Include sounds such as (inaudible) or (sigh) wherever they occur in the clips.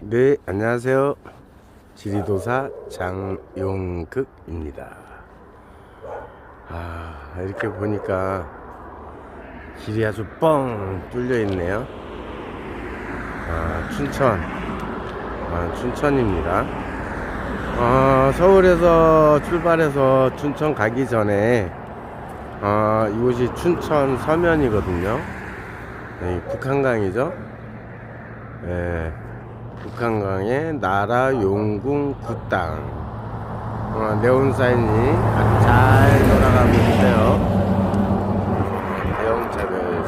네, 안녕하세요. 지리도사 장용극입니다. 아, 이렇게 보니까 길이 아주 뻥 뚫려 있네요. 아, 춘천. 아, 춘천입니다. 아, 서울에서 출발해서 춘천 가기 전에 아, 이곳이 춘천 서면이거든요. 네, 북한강이죠. 예, 북한강의 나라 용궁 구땅 어, 네온사인이 잘 돌아가고 있어요. 대형차를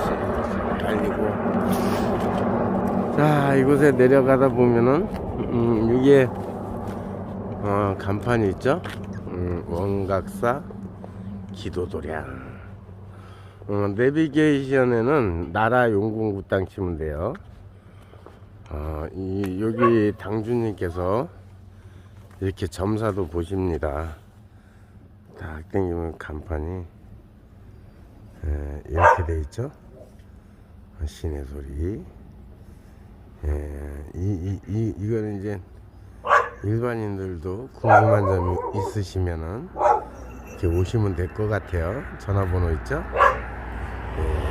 달리고. 자 이곳에 내려가다 보면은 음, 여기에 어, 간판이 있죠? 음, 원각사 기도도량. 어, 내비게이션에는 나라 용궁 구땅 치면 돼요 어, 이, 여기 당주님께서 이렇게 점사도 보십니다. 딱 당기면 간판이 에, 이렇게 돼 있죠. 어, 신의 소리. 예, 이, 이, 이, 이거는 이제 일반인들도 궁금한 점이 있으시면은 이렇게 오시면 될 것 같아요. 전화번호 있죠? 예.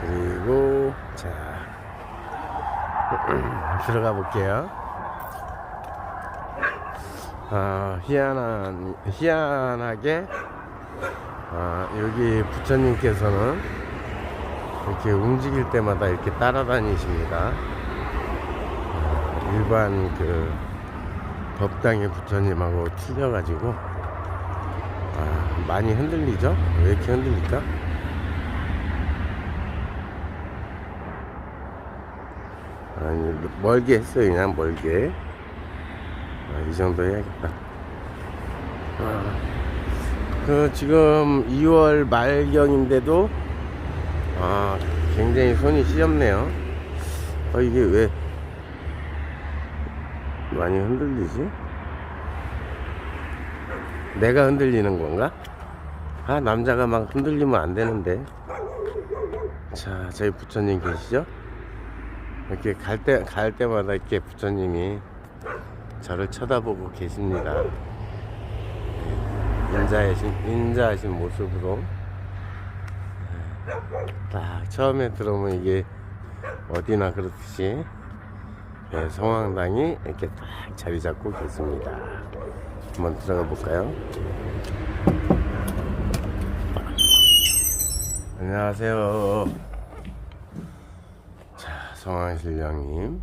그리고, 자, 들어가 볼게요. 아, 희한한, 희한하게, 아, 여기 부처님께서는 이렇게 움직일 때마다 이렇게 따라다니십니다. 아, 일반 그 법당의 부처님하고 틀려가지고, 아, 많이 흔들리죠? 왜 이렇게 흔들릴까? 아니 멀게 했어요. 그냥 멀게. 아, 이 정도 해야겠다. 아, 그 지금 2월 말경인데도 아 굉장히 손이 시렵네요. 어 이게 왜 많이 흔들리지? 내가 흔들리는 건가? 아 남자가 막 흔들리면 안 되는데. 자 저희 부처님 계시죠 이렇게 갈 때, 갈 때마다 이렇게 부처님이 저를 쳐다보고 계십니다. 네, 인자하신, 인자하신 모습으로. 네, 딱 처음에 들어오면 이게 어디나 그렇듯이 네, 성황당이 이렇게 딱 자리 잡고 계십니다. 한번 들어가 볼까요? 안녕하세요. 성황 신령님.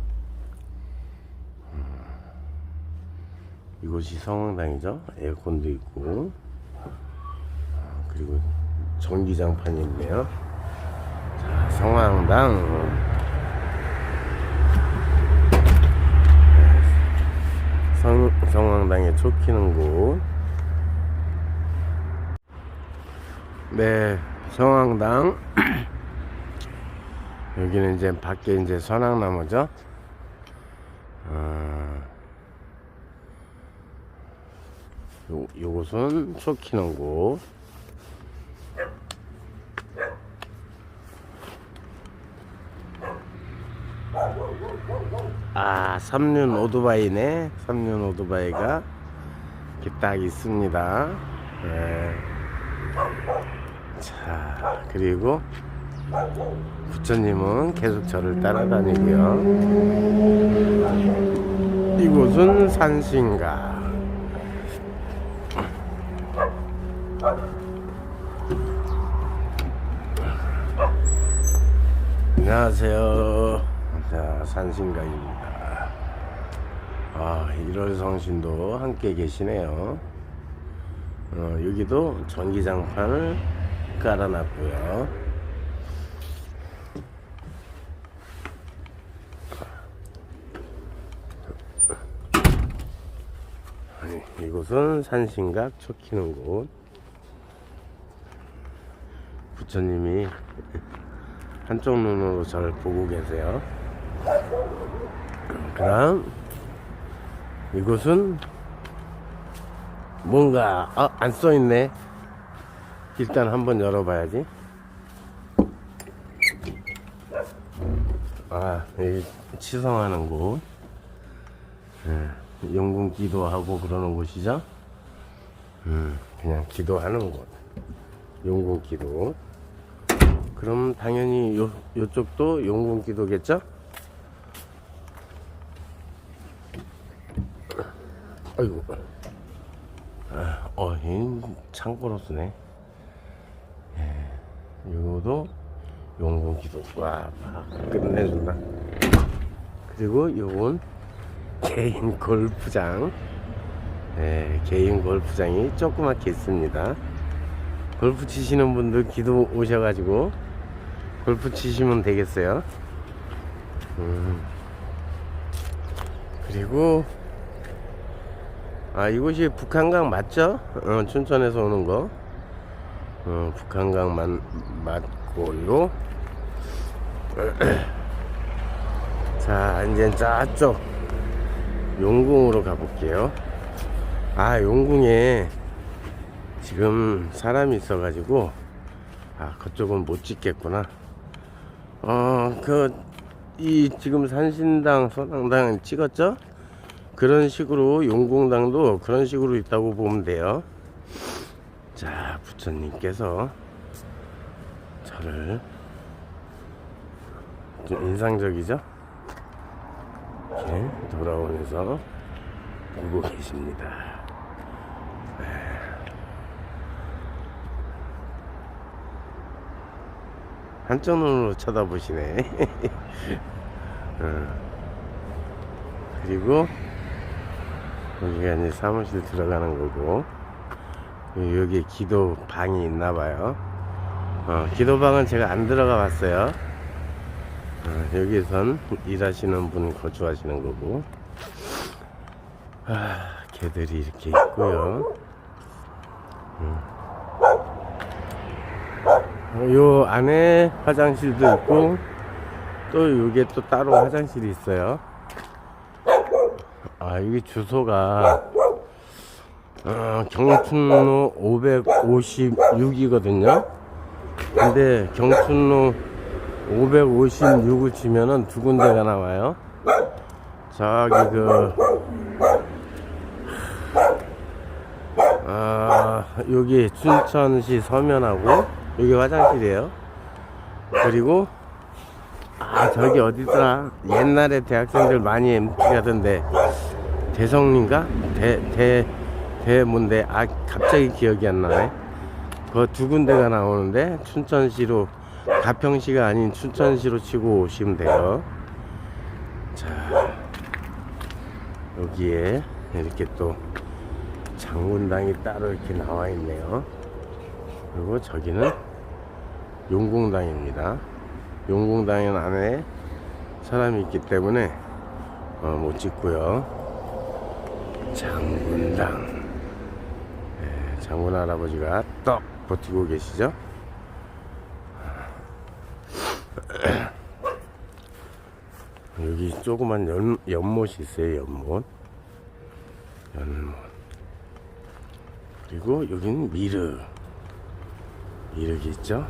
음, 이곳이 성황당이죠? 에어컨도 있고. 아, 그리고 전기장판이 있네요. 자 성황당. 네, 성, 성황당에 쫓기는 곳. 네, 성황당 (clears throat) 여기는 이제 밖에 이제 선악나무죠. 어, 요, 키는 곳. 아, 삼륜 오토바이네. 삼륜 오토바이가 이렇게 딱 있습니다. 네. 자, 그리고 부처님은 계속 저를 따라다니고요. 이곳은 산신가. 안녕하세요. 자, 산신가입니다. 아, 1월 성신도 함께 계시네요. 어, 여기도 전기장판을 깔아놨고요. 이 곳은 산신각 쫓기는 곳. 부처님이 한쪽 눈으로 저를 보고 계세요. 그다음 이곳은 뭔가 아, 안 써있네. 일단 한번 열어봐야지. 아, 여기 치성하는 곳. 예, 용궁 기도하고 그러는 곳이죠. 음, 그냥 기도하는 곳. 용궁 기도. 그럼 당연히 요, 요쪽도 용궁 기도겠죠? 아이고. 아, 어, 이 창고로 쓰네. 예, 요거도 용궁 기도. 와, 막 끝내준다. 그리고 요건 개인 골프장. 예, 개인 골프장이 조그맣게 있습니다. 골프 치시는 분들 기도 오셔가지고 골프 치시면 되겠어요. 음. 그리고 아 이곳이 북한강 맞죠? 어, 춘천에서 오는 거. 어, 북한강 맞, 맞고요. (clears throat) 자 이제 저쪽 용궁으로 가볼게요. 아 용궁에 지금 사람이 있어 가지고 아 그쪽은 못 찍겠구나. 어 그 이 지금 산신당 선앙당 찍었죠? 그런 식으로 용궁당도 그런 식으로 있다고 보면 돼요. 자 부처님께서 저를 좀 인상적이죠? 이렇게 돌아오면서 보고 계십니다. 한쪽 눈으로 쳐다보시네. (laughs) 어. 그리고 여기가 이제 사무실 들어가는 거고 여기 기도 방이 있나 봐요. 어, 기도 방은 제가 안 들어가 봤어요. 어, 여기선 일하시는 분 거주하시는 거고. 아, 개들이 이렇게 있고요. 어, 요 안에 화장실도 있고 또 요게 또 따로 화장실이 있어요. 아 여기 주소가 어, 경춘로 556이거든요. 근데 경춘로 556을 치면은 두 군데가 나와요. 저기 그 아, 여기 춘천시 서면하고 여기 화장실이에요. 그리고 아 저기 어디더라 옛날에 대학생들 많이 MT 가던데 대성인가 대 대 대문데 아 갑자기 기억이 안 나네. 그 두 군데가 나오는데 춘천시로 가평시가 아닌 춘천시로 치고 오시면 돼요. 자 여기에 이렇게 또 장군당이 따로 이렇게 나와 있네요. 그리고 저기는 용궁당입니다. 용궁당 안에 사람이 있기 때문에 어, 못 찍고요. 장군당. 네, 장군 할아버지가 떡 버티고 계시죠? 여기 조그만 연, 연못이 있어요, 연못. 연못. 그리고 여기는 미르. 미르기 있죠?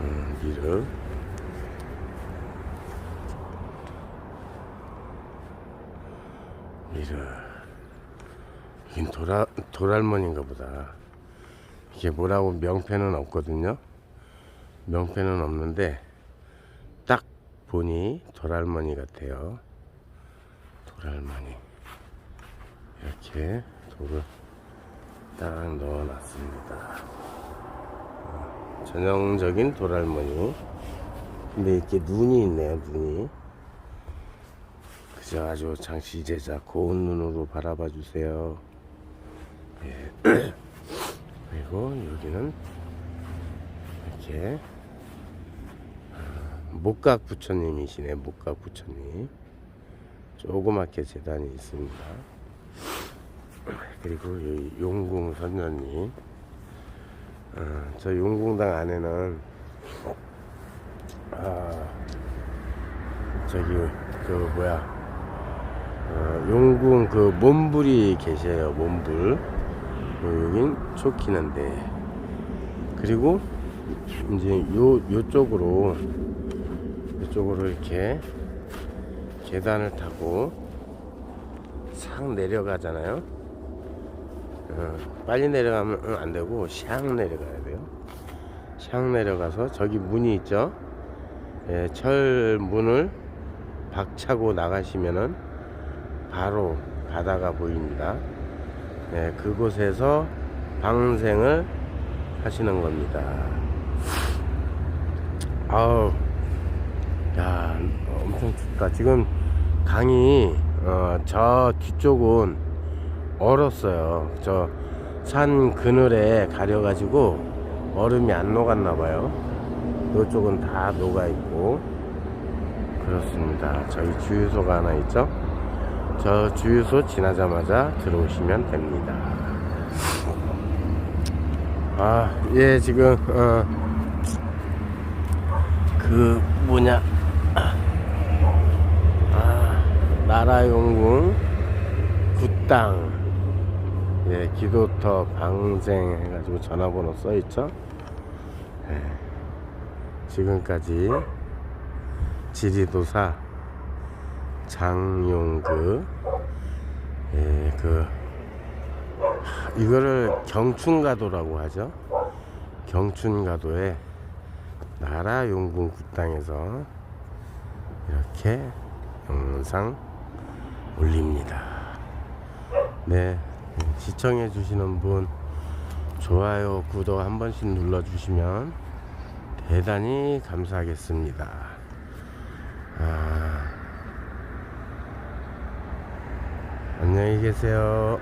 음, 미르. 미르. 이긴 도라, 도랄몬인가 보다. 이게 뭐라고 명패는 없거든요. 명패는 없는데, 딱 보니 도랄머니 같아요. 도랄머니. 이렇게 돌을 딱 넣어놨습니다. 어, 전형적인 도랄머니. 근데 이렇게 눈이 있네요, 눈이. 그저 아주 장시 제자 고운 눈으로 바라봐 주세요. 예. (clears throat) 그리고 여기는 이렇게 어, 목각 부처님이시네, 목각 부처님. 조그맣게 재단이 있습니다. 그리고 용궁 선녀님. 어, 저 용궁당 안에는 아 저기 그 뭐야 어, 용궁 그 몸불이 계셔요 몸불 어, 여긴 쫓기는데 그리고 이제 요 요쪽으로 이쪽으로 이렇게 계단을 타고 싹 내려가잖아요. 어, 빨리 내려가면 안 되고 샥 내려가야 돼요. 샥 내려가서 저기 문이 있죠. 예, 철 문을 박차고 나가시면은 바로 바다가 보입니다. 예, 그곳에서 방생을 하시는 겁니다. 아우, 야, 엄청 춥다. 지금 강이 어, 저 뒤쪽은 얼었어요. 저 산 그늘에 가려 가지고 얼음이 안 녹았나 봐요. 이쪽은 다 녹아 있고 그렇습니다. 저희 주유소가 하나 있죠. 저 주유소 지나자마자 들어오시면 됩니다. 아, 예, 지금 어, 그 뭐냐 아, 나라용궁 굿땅 예, 기도터 방생 해가지고 전화번호 써있죠? 예, 지금까지 지리도사 장용그 예, 그 하, 이거를 경춘가도라고 하죠? 경춘가도에 나라용궁 굿땅에서 이렇게 영상 올립니다. 네, 시청해 주시는 분 좋아요, 구독 한 번씩 눌러 주시면 대단히 감사하겠습니다. 아, 안녕히 계세요.